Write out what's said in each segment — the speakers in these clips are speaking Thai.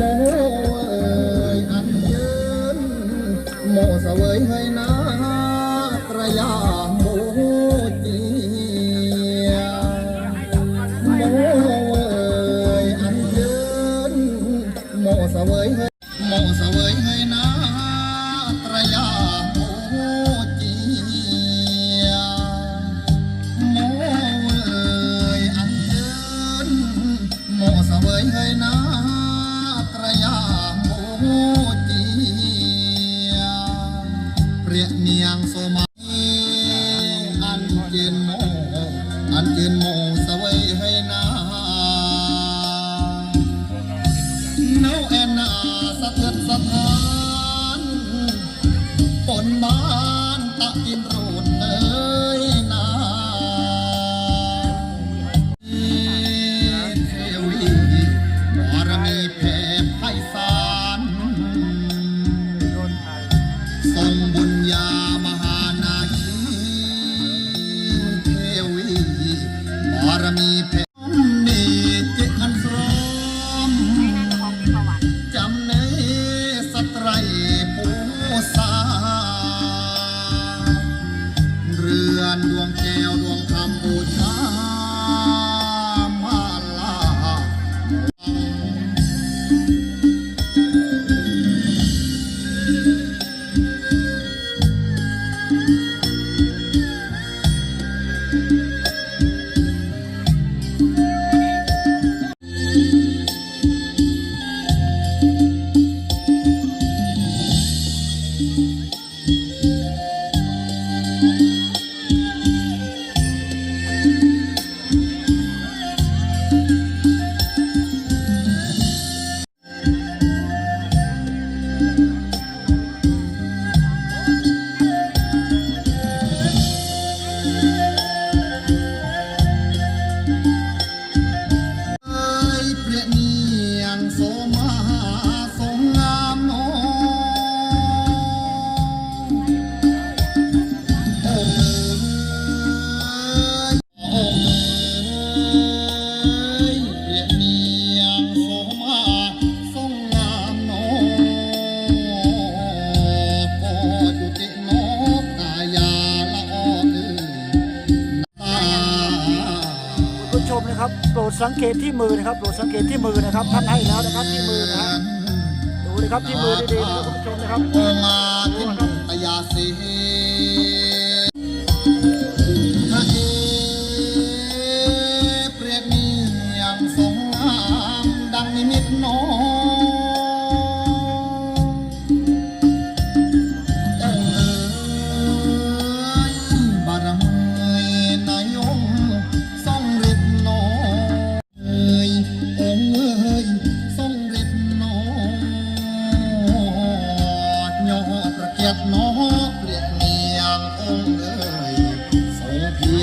មួយអត់យើងមកសើយហើយណាប្រយោជន៍ บุ โสมาทรงงามโนโอ้เอ้ยโอ้เอ้ยเรียเนียงโสมาทรงงามโนก็จุติโนกายาละออเอ้ยตาผู้ชมนะครับ สังเกตที่มือนะครับโปรดสังเกตที่มือนะครับท่านให้แล้วนะครับที่มือนะฮะดูนะครับที่มือดีๆนะครับคุณผู้ชมนะครับ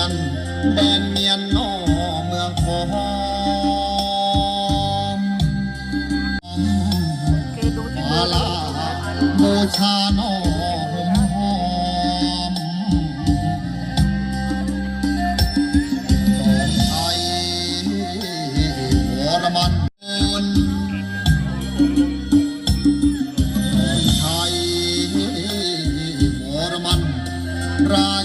ียรแดนเมียนนอเมืองคอมสังเกตดูที่มืมาลาบูชาโนอมหอมไทยวรมันบุญดอกไทยวรมันรา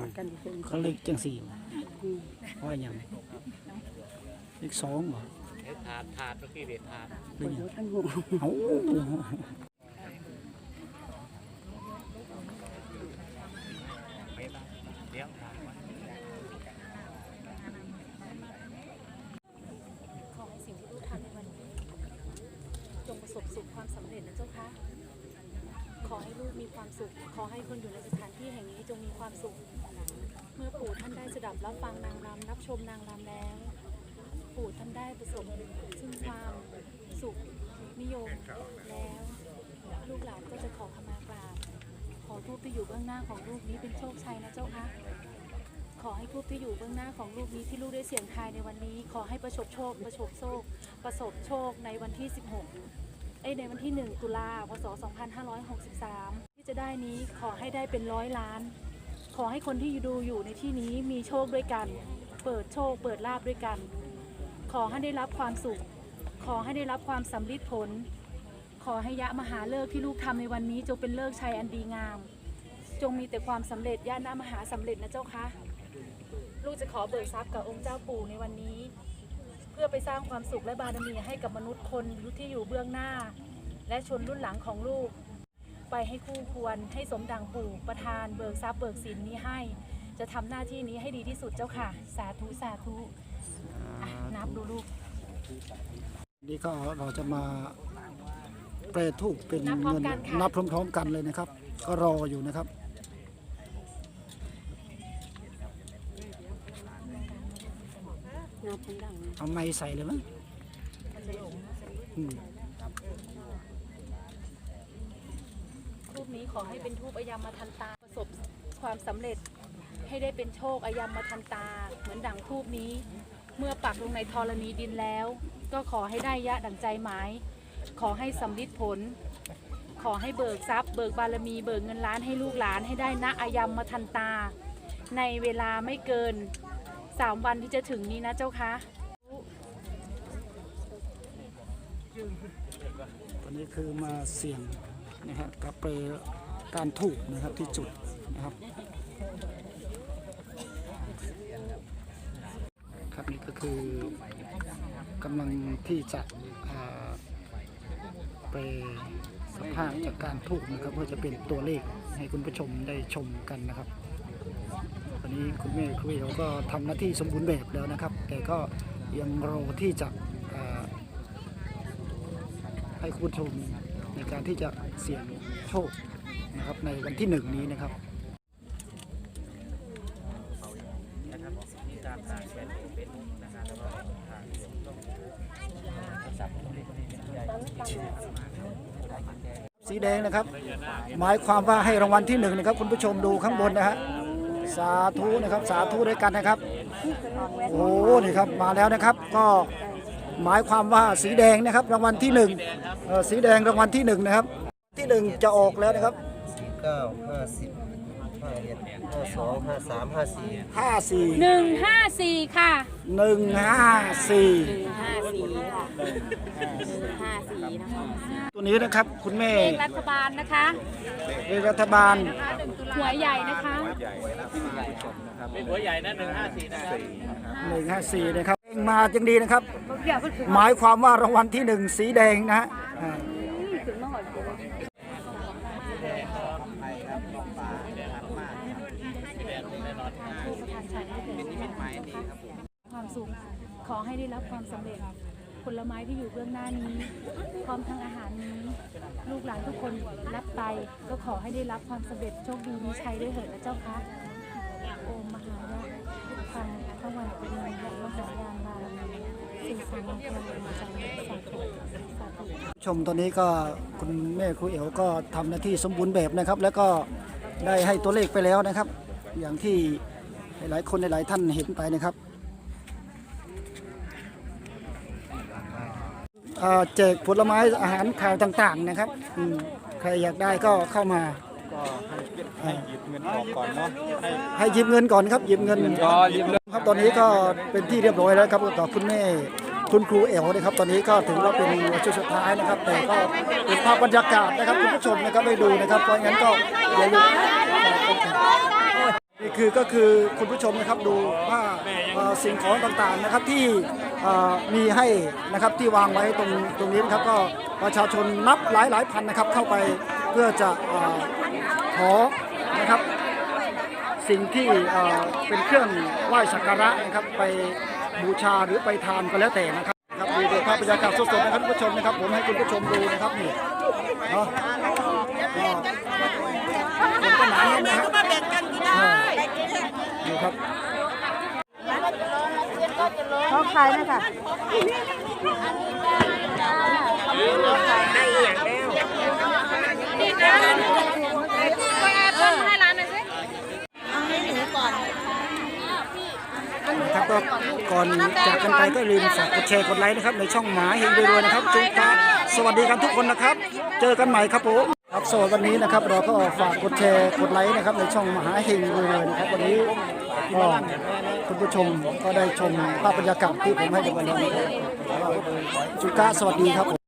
อดกันอยู่เพิ่นเขาเลขจังสี่บ่ว่าอย่างเลขสองบ่ถาดถาดเมื่อกี้เด็ดถาดหรือหยังบ่ทั้งหูเอ้าเดี๋ยวขอให้สิ่งที่ลูกทำในวันนี้ จงประสบสุขความสำเร็จนะเจ้าคะ ขอให้ลูกมีความสุข ขอให้คนอยู่ในสถานที่แห่งนี้จงมีความสุข เมื่อปู่ท่านได้สดับรับฟังนางรำรับชมนางรำแล้ว ปู่ท่านได้ประสบซึ่งความสุขนิยมแล้ว ลูกหลานก็จะขอขมากราบขอทูปที่อยู่เบื้องหน้าของลูกนี้เป็นโชคชัยนะเจ้าคะขอให้ทูปที่อยู่เบื้องหน้าของลูกนี้ที่ลูกได้เสี่ยงทายในวันนี้ ขอให้ประสบโชค ประสบโชค ประสบโชคในวันที่ 16 เอ้ยในวันที่ 1 ตุลาพศ 2563 ที่จะได้นี้ขอให้ได้เป็นร้อยล้าน ขอให้คนที่ดูอยู่ในที่นี้มีโชคด้วยกัน เปิดโชค เปิดลาบด้วยกัน ขอให้ได้รับความสุข ขอให้ได้รับความสำลิดผล ขอให้ยะมหาเลิกที่ลูกทำในวันนี้จงเป็นเลิกชัยอันดีงาม จงมีแต่ความสำเร็จย่านหน้ามหาสำเร็จนะเจ้าคะลูกจะขอเบิกทรัพย์กับองค์เจ้าปู่ในวันนี้ เพื่อไปสร้างความสุขและบารมีให้กับมนุษย์คนที่อยู่เบื้องหน้า และชนรุ่นหลังของลูก ไปให้คู่ควรให้สมดังปู่ประทานเบิกทรัพย์เบิกสินนี้ให้ จะทำหน้าที่นี้ให้ดีที่สุดเจ้าค่ะ สาธุสาธุอะนับดูลูก นี่ก็เราจะมาแปรทูปเป็นนับพร้อมเงินกันค่ะ นับพร้อมๆกันเลยนะครับ ก็รออยู่นะครับ เอาไม้ใส่เลยมั้ยอืมทูปนี้ขอให้เป็นทูปอยามมาทันตาประสบความสำเร็จให้ได้เป็นโชคอยามมาทันตา เหมือนดังทูปนี้ เมื่อปักลงในธรณีดินแล้ว ก็ขอให้ได้ยะดังใจหมาย ขอให้สำลิดผล ขอให้เบิกทรัพย์ เบิกบารมีเบิกเงินล้านให้ลูกหลานให้ได้ณอายามมาทันตา ในเวลาไม่เกิน สามวันที่จะถึงนี้นะเจ้าคะตอนนี้คือมาเสี่ยงนะครับกับเปรการถูกนะครับที่จุดนะครับครับนี่ก็คือกำลังที่จะไปสภาพจากการถูกนะครับเพื่อจะเป็นตัวเลขให้คุณผู้ชมได้ชมกันนะครับ วันนี้คุณแม่ครูเอลก็ทำหน้าที่สมบูรณ์แบบแล้วนะครับ แต่ก็ยังรอที่จะให้คุณผู้ชมในการที่จะเสี่ยงโชคนะครับในวันที่หนึ่งนี้นะครับสีแดงนะครับ หมายความว่าให้รางวัลที่หนึ่งนะครับ คุณผู้ชมดูข้างบนนะฮะ สาธุนะครับสาธุด้วยกันนะครับ โอ้โหนี่ครับมาแล้วนะครับก็หมายความว่าสีแดงนะครับรางวัลที่หนึ่งเอ่อสีแดงรางวัลที่หนึ่งนะครับ ที่หนึ่งจะออกแล้วนะครับ เก้าห้าสิบ ห้าเอ็ดห้าสองห้าสามห้าสี่ห้าสี่154ค่ะหนึ่งห้าสี่ห้าสี่ค่ะห้าสี่นะคะตัวนี้นะครับคุณแม่เลขรัฐบาลนะคะเลขรัฐบาลหวยใหญ่นะคะเป็นหัวใหญ่นะหนึ่งห้าสี่นะหนึ่งห้าสี่นะครับเองมาจังดีนะครับ หมายความว่ารางวัลที่หนึ่งสีแดงนะฮะอ่า ความ สุข ขอให้ได้รับความสำเร็จผลไม้ที่อยู่เบื้องหน้านี้ พร้อมทั้งอาหารนี้ ลูกหลานทุกคนรับไป ก็ขอให้ได้รับความสำเร็จโชคดีมีชัยด้วยเถิดนะเจ้าคะโอมมหายะทุกคังพระวันเป็นยะมหายานบารมีสิ่งสังฆามาจังสาธุสาธุชมตอนนี้ก็คุณแม่ครูเอ๋วก็ทำหน้าที่สมบูรณ์แบบนะครับ แล้วก็ได้ให้ตัวเลขไปแล้วนะครับ อย่างที่หลายคนหลายท่านเห็นไปนะครับ แจกผลไม้อาหารข่าวต่างๆนะครับอืมใครอยากได้ก็เข้ามาให้หยิบเงินออกก่อนเนาะให้ให้หยิบเงินก่อนครับหยิบเงิน ก็หยิบเลยครับตอนนี้ก็เป็นที่เรียบร้อยแล้วครับกับคุณแม่คุณครูเอ๋วนะครับ ตอนนี้ก็ถึงว่าเป็นช่วงสุดท้ายนะครับ แต่ก็เป็นภาพบรรยากาศนะครับคุณผู้ชมนะครับได้ดูนะครับเพราะงั้นก็อย่าลืมนี่ คือก็คือคุณผู้ชมนะครับดูว่าเอ่อสิ่งของต่างๆนะครับที่เอ่อมีให้นะครับที่วางไว้ตรงตรงนี้นะครับก็ประชาชนนับหลายหลายพันนะครับเข้าไปเพื่อจะเอ่อขอนะครับ สิ่งที่เอ่อเป็นเครื่องไหว้สักการะนะครับไปบูชาหรือไปทานก็แล้วแต่นะครับครับดูภาพบรรยากาศสดๆนะครับคุณผู้ชมนะครับผมให้คุณผู้ชมดูนะครับนี่เนาะก็ผมก็หนาแน่นนะครับเออนี่ ครับเขาขายนะคะครับก็ก่อนจากกันไปก็อย่าลืมฝากกดแชร์กดไลค์นะครับ ในช่องหมาเฮงรวยๆนะครับจุ๊กครับสวัสดีกันทุกคนนะครับ เจอกันใหม่ครับผมครับสวัสดีวันนี้นะครับเราก็ฝากกดแชร์กดไลค์นะครับในช่องมหาเฮงรวยๆนะครับวันนี้ ก็คุณผู้ชมก็ได้ชมภาพบรรยากาศที่ผมให้ดูกันแล้วนะครับจุ๊กะสวัสดีครับผม